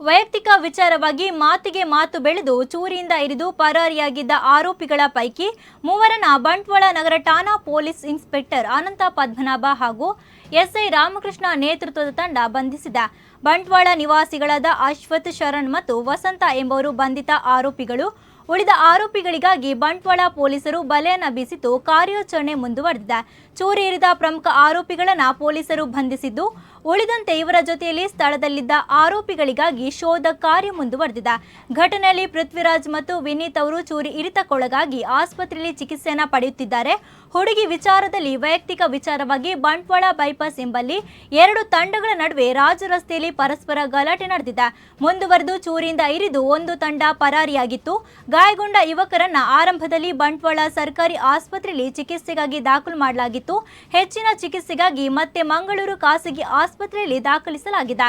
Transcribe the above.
ವೈಯಕ್ತಿಕ ವಿಚಾರವಾಗಿ ಮಾತಿಗೆ ಮಾತು ಬೆಳೆದು ಚೂರಿಯಿಂದ ಇರಿದು ಪರಾರಿಯಾಗಿದ್ದ ಆರೋಪಿಗಳ ಪೈಕಿ ಮೂವರನ್ನ ಬಂಟ್ವಾಳ ನಗರ ಠಾಣಾ ಪೊಲೀಸ್ ಇನ್ಸ್ಪೆಕ್ಟರ್ ಅನಂತ ಪದ್ಮನಾಭ ಹಾಗೂ ಎಸ್ಐ ರಾಮಕೃಷ್ಣ ನೇತೃತ್ವದ ತಂಡ ಬಂಧಿಸಿದೆ. ಬಂಟ್ವಾಳ ನಿವಾಸಿಗಳಾದ ಅಶ್ವಥ್ ಶರಣ್ ಮತ್ತು ವಸಂತ ಎಂಬವರು ಬಂಧಿತ ಆರೋಪಿಗಳು. ಉಳಿದ ಆರೋಪಿಗಳಿಗಾಗಿ ಬಂಟ್ವಾಳ ಪೊಲೀಸರು ಬಲೆಯನ್ನ ಬೀಸಿದ್ದು ಕಾರ್ಯಾಚರಣೆ ಮುಂದುವರೆದಿದೆ. ಚೂರಿ ಇರಿದ ಪ್ರಮುಖ ಆರೋಪಿಗಳನ್ನು ಪೊಲೀಸರು ಬಂಧಿಸಿದ್ದು ಉಳಿದಂತೆ ಇವರ ಜೊತೆಯಲ್ಲಿ ಸ್ಥಳದಲ್ಲಿದ್ದ ಆರೋಪಿಗಳಿಗಾಗಿ ಶೋಧ ಕಾರ್ಯ ಮುಂದುವರೆದಿದೆ. ಘಟನೆಯಲ್ಲಿ ಪೃಥ್ವಿರಾಜ್ ಮತ್ತು ವಿನೀತ್ ಅವರು ಚೂರಿ ಇರಿತಕ್ಕೊಳಗಾಗಿ ಆಸ್ಪತ್ರೆಯಲ್ಲಿ ಚಿಕಿತ್ಸೆಯನ್ನು ಪಡೆಯುತ್ತಿದ್ದಾರೆ. ಹುಡುಗಿ ವಿಚಾರದಲ್ಲಿ ವೈಯಕ್ತಿಕ ವಿಚಾರವಾಗಿ ಬಂಟ್ವಾಳ ಬೈಪಾಸ್ ಎಂಬಲ್ಲಿ ಎರಡು ತಂಡಗಳ ನಡುವೆ ರಾಜು ರಸ್ತೆಯಲ್ಲಿ ಪರಸ್ಪರ ಗಲಾಟೆ ನಡೆದಿದೆ. ಮುಂದುವರೆದು ಚೂರಿಯಿಂದ ಇರಿದು ಒಂದು ತಂಡ ಪರಾರಿಯಾಗಿತ್ತು. ಗಾಯಗೊಂಡ ಯುವಕರನ್ನ ಆರಂಭದಲ್ಲಿ ಬಂಟ್ವಾಳ ಸರ್ಕಾರಿ ಆಸ್ಪತ್ರೆಯಲ್ಲಿ ಚಿಕಿತ್ಸೆಗಾಗಿ ದಾಖಲು ಮಾಡಲಾಗಿತ್ತು. ಹೆಚ್ಚಿನ ಚಿಕಿತ್ಸೆಗಾಗಿ ಮತ್ತೆ ಮಂಗಳೂರು ಖಾಸಗಿ ಆಸ್ಪತ್ರೆಯಲ್ಲಿ ದಾಖಲಿಸಲಾಗಿದೆ.